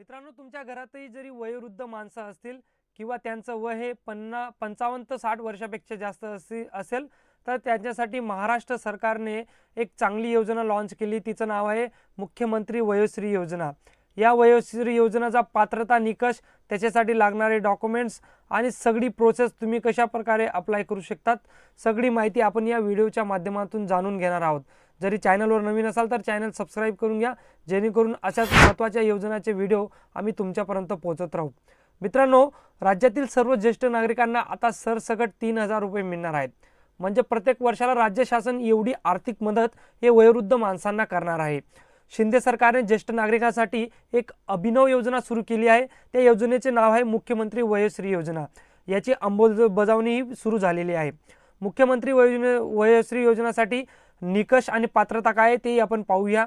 मित्रांनो तुमच्या घरातही जरी वयोवृद्ध माणसं असतील किंवा त्यांचं वय हे पन्ना पंचावन्न ते साठ वर्षापेक्षा जास्त असे असेल तर त्यांच्यासाठी महाराष्ट्र सरकारने एक चांगली योजना लॉन्च केली. तिचं नाव आहे मुख्यमंत्री वयोश्री योजना. या वयोश्री योजनेचा पात्रता निकष त्याच्यासाठी लागणारे डॉक्युमेंट्स आणि सगळी प्रोसेस तुम्ही कशा प्रकारे अप्लाय करू शकतात सगळी माहिती आपण या व्हिडिओच्या माध्यमातून जाणून घेणार आहोत. जरी चॅनलवर नवीन असाल तर चॅनल सबस्क्राईब करून घ्या जेणेकरून अशाच महत्त्वाच्या योजनाचे व्हिडिओ आम्ही तुमच्यापर्यंत पोहोचत राहू. मित्रांनो राज्यातील सर्व ज्येष्ठ नागरिकांना आता सरसकट तीन हजार रुपये मिळणार आहेत. म्हणजे प्रत्येक वर्षाला राज्य शासन एवढी आर्थिक मदत हे वयोवृद्ध माणसांना करणार आहे. शिंदे सरकारने ज्येष्ठ नागरिकांसाठी एक अभिनव योजना सुरू केली आहे. त्या योजनेचे नाव आहे मुख्यमंत्री वयोश्री योजना. याची अंमलबजावणीही सुरू झालेली आहे. मुख्यमंत्री वयोजने वयोश्री योजनासाठी निकष आणि पात्रता काय आहे ते आपण पाहूया.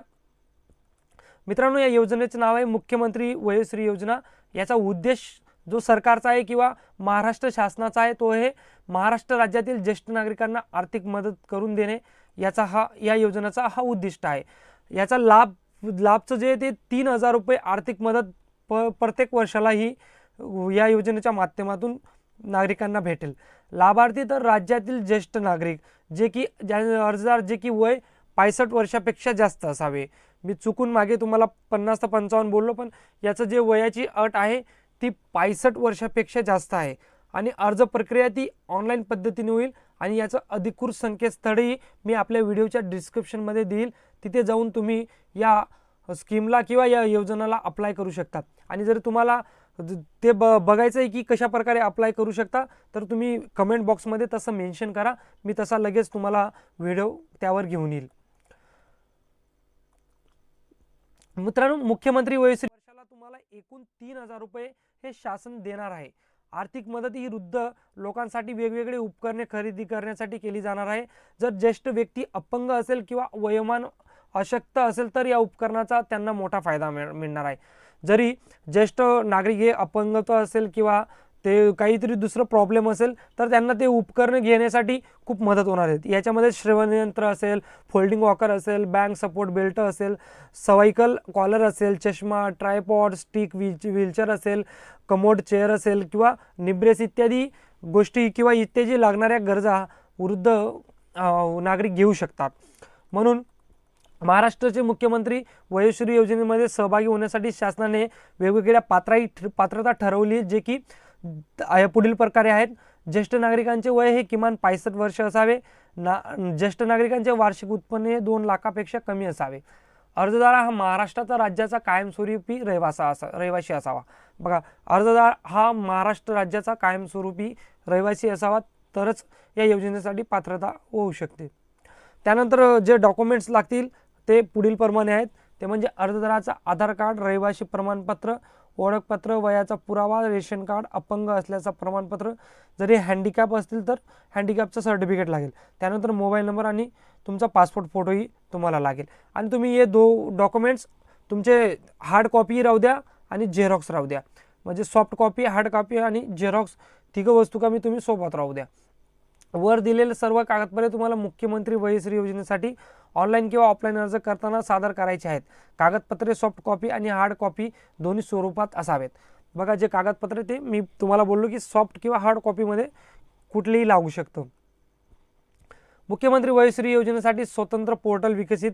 मित्रांनो या योजनेचं नाव आहे मुख्यमंत्री वयोश्री योजना. याचा उद्देश जो सरकारचा आहे किंवा महाराष्ट्र शासनाचा आहे तो आहे महाराष्ट्र राज्यातील ज्येष्ठ नागरिकांना आर्थिक मदत करून देणे. याचा हा या योजनेचा हा उद्दिष्ट आहे. याचा लाभ लाभचं जे ते तीन हजार रुपये आर्थिक मदत प प्रत्येक वर्षाला ही या योजनेच्या माध्यमातून नागरिकांना भेटेल. लाभार्थी तर राज्यातील ज्येष्ठ नागरिक जे की ज्या अर्जदार जे की वय पायसष्ट वर्षापेक्षा जास्त असावे. मी चुकून मागे तुम्हाला पन्नास ते पंचावन्न बोललो पण याचं जे वयाची अट आहे ती पायसष्ट वर्षापेक्षा जास्त आहे. आणि अर्ज प्रक्रिया ती ऑनलाईन पद्धतीने होईल आणि याचं अधिकृत संकेतस्थळही मी आपल्या व्हिडिओच्या डिस्क्रिप्शनमध्ये देईल. तिथे जाऊन तुम्ही या स्कीमला किंवा या योजनेला अप्लाय करू शकता. आणि जर तुम्हाला ते ब बघायचं आहे की कशा प्रकारे अप्लाय करू शकता तर तुम्ही कमेंट बॉक्समध्ये तसं मेन्शन करा. मी तसा लगेच तुम्हाला व्हिडिओ त्यावर घेऊन येईल. मित्रांनो मुख्यमंत्री वयश्री वर्षाला तुम्हाला एकूण तीन हजार रुपये हे शासन देणार आहे. आर्थिक मदत ही वृद्ध लोकांसाठी वेगवेगळे उपकरणे खरेदी करण्यासाठी केली जाणार आहे. जर ज्येष्ठ व्यक्ती अपंग असेल किंवा वयोमान अशक्त असेल तर या उपकरणाचा त्यांना मोठा फायदा मिळ मिळणार आहे. जरी ज्येष्ठ नागरिक हे अपंगत्व असेल किंवा ते काहीतरी दुसरं प्रॉब्लेम असेल तर त्यांना ते उपकरणं घेण्यासाठी खूप मदत होणार आहेत. याच्यामध्ये श्रवणयंत्र असेल फोल्डिंग वॉकर असेल बँक सपोर्ट बेल्ट असेल सवाईकल कॉलर असेल चष्मा ट्रायपॉड स्टिक व्हील व्हीलचेअर असेल कमोड चेअर असेल किंवा निब्रेस इत्यादी गोष्टी किंवा इत्यादी लागणाऱ्या गरजा वृद्ध नागरिक घेऊ शकतात. म्हणून महाराष्ट्राचे मुख्यमंत्री वयोश्री योजनेमध्ये सहभागी होण्यासाठी शासनाने वेगवेगळ्या पात्राई पात्रता ठरवली जे की पुढील प्रकारे आहेत. ज्येष्ठ नागरिकांचे वय हे किमान पासष्ट वर्ष असावे. ना ज्येष्ठ नागरिकांचे वार्षिक उत्पन्न हे दोन लाखापेक्षा कमी असावे. अर्जदार हा महाराष्ट्राचा राज्याचा कायमस्वरूपी रहिवासा असा रहिवासी असावा. बघा अर्जदार हा महाराष्ट्र राज्याचा कायमस्वरूपी रहिवासी असावा तरच या योजनेसाठी पात्रता होऊ शकते. त्यानंतर जे डॉक्युमेंट्स लागतील ते पुढील प्रमाणे आहेत. ते म्हणजे अर्जदाराचा आधार कार्ड रहिवासी प्रमाणपत्र ओळखपत्र वयाचा पुरावा रेशन कार्ड अपंग असल्याचं प्रमाणपत्र जरी हँडिकॅप असतील तर हँडिकॅपचं सर्टिफिकेट लागेल. त्यानंतर मोबाईल नंबर आणि तुमचा पासपोर्ट फोटोही तुम्हाला लागेल. आणि तुम्ही हे दो डॉक्युमेंट्स तुमचे हार्ड कॉपी राहू द्या आणि झेरॉक्स राहू द्या. म्हणजे सॉफ्ट कॉपी हार्ड कॉपी आणि झेरॉक्स तिघं वस्तू का मी तुम्ही सोबत राहू द्या. वर दिलेले सर्व कागदपत्रे तुम्हाला मुख्यमंत्री वयश्री योजनेसाठी ऑनलाईन किंवा ऑफलाईन अर्ज करताना सादर करायचे आहेत. कागदपत्रे सॉफ्ट कॉपी आणि हार्ड कॉपी दोन्ही स्वरूपात असावेत. बघा जे कागदपत्रे ते मी तुम्हाला बोललो की सॉफ्ट किंवा हार्ड कॉपीमध्ये कुठलेही लागू शकतं. मुख्यमंत्री वयश्री योजनेसाठी स्वतंत्र पोर्टल विकसित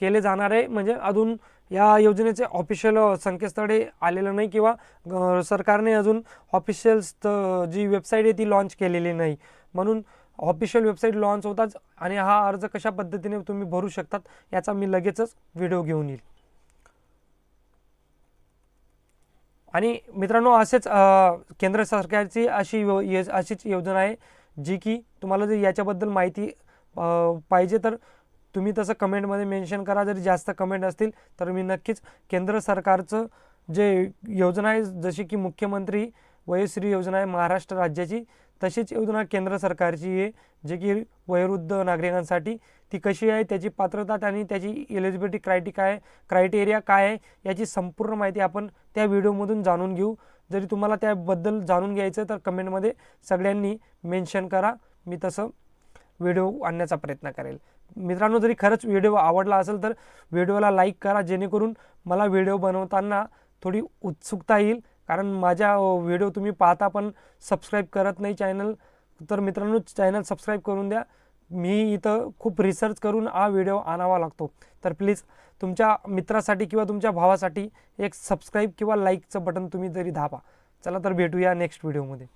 केले जाणार आहे. म्हणजे अजून या योजनेचे ऑफिशियल संकेतस्थळे आलेलं नाही किंवा सरकारने अजून ऑफिशियल जी वेबसाईट आहे ती लॉन्च केलेली नाही. म्हणून ऑफिशियल वेबसाईट लॉन्च होताच आणि हा अर्ज कशा पद्धतीने तुम्ही भरू शकतात याचा मी लगेचच व्हिडिओ घेऊन येईल. आणि मित्रांनो असेच केंद्र सरकारची अशी अशीच योजना आहे जी की तुम्हाला जर याच्याबद्दल माहिती पाहिजे तर तुम्ही तसं कमेंटमध्ये मेन्शन करा. जरी जास्त कमेंट असतील तर मी नक्कीच केंद्र सरकारचं जे योजना आहे जशी की मुख्यमंत्री वयश्री योजना आहे महाराष्ट्र राज्याची. तशीच योजना केंद्र सरकारची आहे जे की वयोवृद्ध नागरिकांसाठी ती कशी आहे त्याची पात्रता आणि त्याची एलिजिबिलिटी क्रायटी काय क्रायटेरिया काय आहे याची संपूर्ण माहिती आपण त्या व्हिडिओमधून जाणून घेऊ. जरी तुम्हाला त्याबद्दल जाणून घ्यायचं तर कमेंटमध्ये सगळ्यांनी मेन्शन करा. मी तसं व्हिडिओ आणण्याचा प्रयत्न करेल. मित्रांनो जरी खरंच व्हिडिओ आवडला असेल तर व्हिडिओला लाईक करा जेणेकरून मला व्हिडिओ बनवताना थोडी उत्सुकता येईल. कारण माझ्या व्हिडिओ तुम्ही पाहता पण सबस्क्राईब करत नाही चॅनल तर मित्रांनो चॅनल सबस्क्राईब करून द्या. मी इथं खूप रिसर्च करून हा व्हिडिओ आणावा लागतो. तर प्लीज तुमच्या मित्रासाठी किंवा तुमच्या भावासाठी एक सबस्क्राईब किंवा लाईकचं बटन तुम्ही जरी दाबा. चला तर भेटूया नेक्स्ट व्हिडिओमध्ये